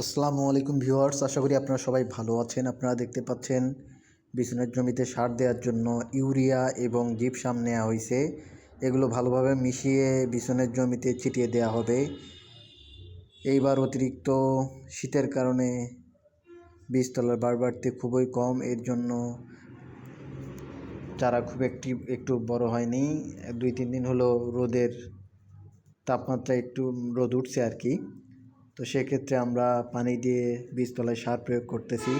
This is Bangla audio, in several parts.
আসসালামু আলাইকুম ভিউয়ার্স, আশা করি আপনারা সবাই ভালো আছেন। আপনারা দেখতে পাচ্ছেন বিছুনের জমিতে সার দেওয়ার জন্য ইউরিয়া এবং জিপসাম নেওয়া হয়েছে এগুলো ভালোভাবে মিশিয়ে বিছুনের জমিতে ছিটিয়ে দেওয়া হবে। এইবার অতিরিক্ত শীতের কারণে বীজতলার বাড়বাড়তে খুবই কম, এর জন্য চারা খুব একটি, একটু বড় হয়নি। দুই, তিন দিন হলো রোদের তাপমাত্রা একটু রোদ উঠছে আর কি। তো সেক্ষেত্রে আমরা পানি দিয়ে বীজতলায় সার প্রয়োগ করতেছি।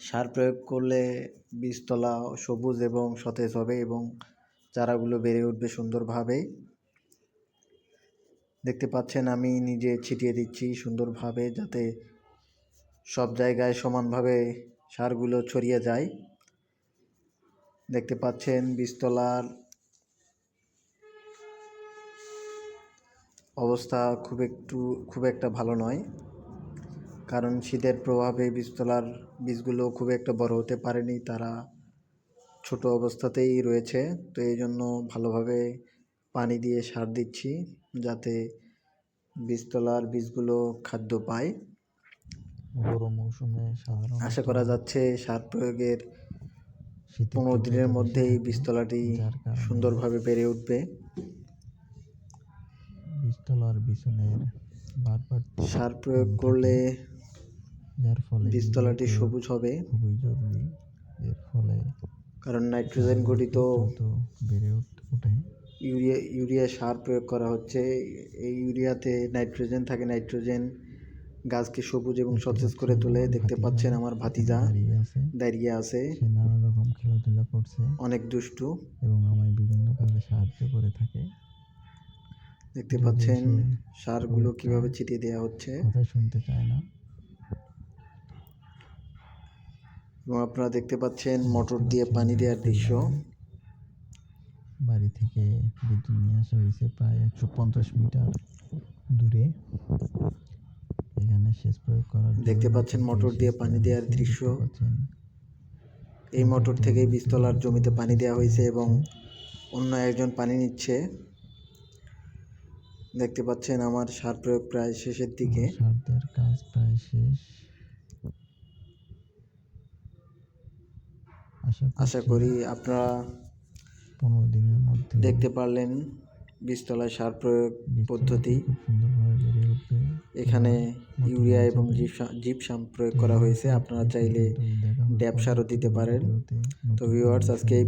সার প্রয়োগ করলে বীজতলা সবুজ এবং সতেজ হবে এবং চারাগুলো বেড়ে উঠবে সুন্দরভাবে। দেখতে পাচ্ছেন আমি নিজে ছিটিয়ে দিচ্ছি সুন্দরভাবে যাতে সব জায়গায় সমানভাবে সারগুলো ছড়িয়ে যায়। দেখতে পাচ্ছেন বীজতলার অবস্থা খুব একটু খুব একটা ভালো নয়। কারণ শীতের প্রভাবে বীজতলার বীজগুলো খুব একটা বড় হতে পারেনি তারা ছোট অবস্থাতেই রয়েছে। তো এই জন্য ভালোভাবে পানি দিয়ে সার দিচ্ছি যাতে বীজতলার বীজগুলো খাদ্য পায়। বড় মৌসুমে সাধারণ আশা করা যাচ্ছে সার প্রয়োগের পনেরো দিনের মধ্যেই বীজতলাটি সুন্দরভাবে বেড়ে উঠবে। বারবার সার প্রয়োগ করলে যার ফলে বীজতলাটি সবুজ হবে। খুবই জরুরি এর ফলে কারণ নাইট্রোজেন গঠিত বেড়ে ওঠে। ইউরিয়া ইউরিয়া সার প্রয়োগ করা হচ্ছে। এই ইউরিয়াতে নাইট্রোজেন থাকে নাইট্রোজেন গাছকে সবুজ এবং সতেজ করে তোলে। দেখতে পাচ্ছেন আমার ভাতিজা দাঁড়িয়ে আছে। নানা রকম খেলাধুলা করছে। অনেক দুষ্টু। এবং আমায় বিভিন্ন কাজে সাহায্য করে থাকে। দেখতে পাচ্ছেন সারগুলো কীভাবে ছিটিয়ে দেওয়া হচ্ছে। কথা শুনতে চায় না। এবং আপনারা দেখতে পাচ্ছেন মোটর দিয়ে পানি দেওয়ার দৃশ্য। বাড়ি থেকে বিদ্যুৎ নিয়ে আসা হয়েছে প্রায় একশো পঞ্চাশ মিটার দূরে। এখানে সেচ প্রয়োগ করার জন্য দেখতে পাচ্ছেন মোটর দিয়ে পানি দেওয়া দেওয়ার দৃশ্য। এই মোটর থেকেই বীজতলার জমিতে পানি দেওয়া হয়েছে এবং অন্য একজন পানি নিচ্ছে। দেখতে পাচ্ছেন আমার সার প্রয়োগ প্রায় শেষের দিকে। কাজ প্রায় শেষ। আশা করি আপনারা পনেরো দিনের মধ্যে দেখতে পারলেন বীজতলায় সার প্রয়োগ পদ্ধতি। এখানে ইউরিয়া এবং। জিপসাম প্রয়োগ করা হয়েছে। আপনারা চাইলে ড্যাপ সারও দিতে পারেন। তো ভিউয়ার্স আজকে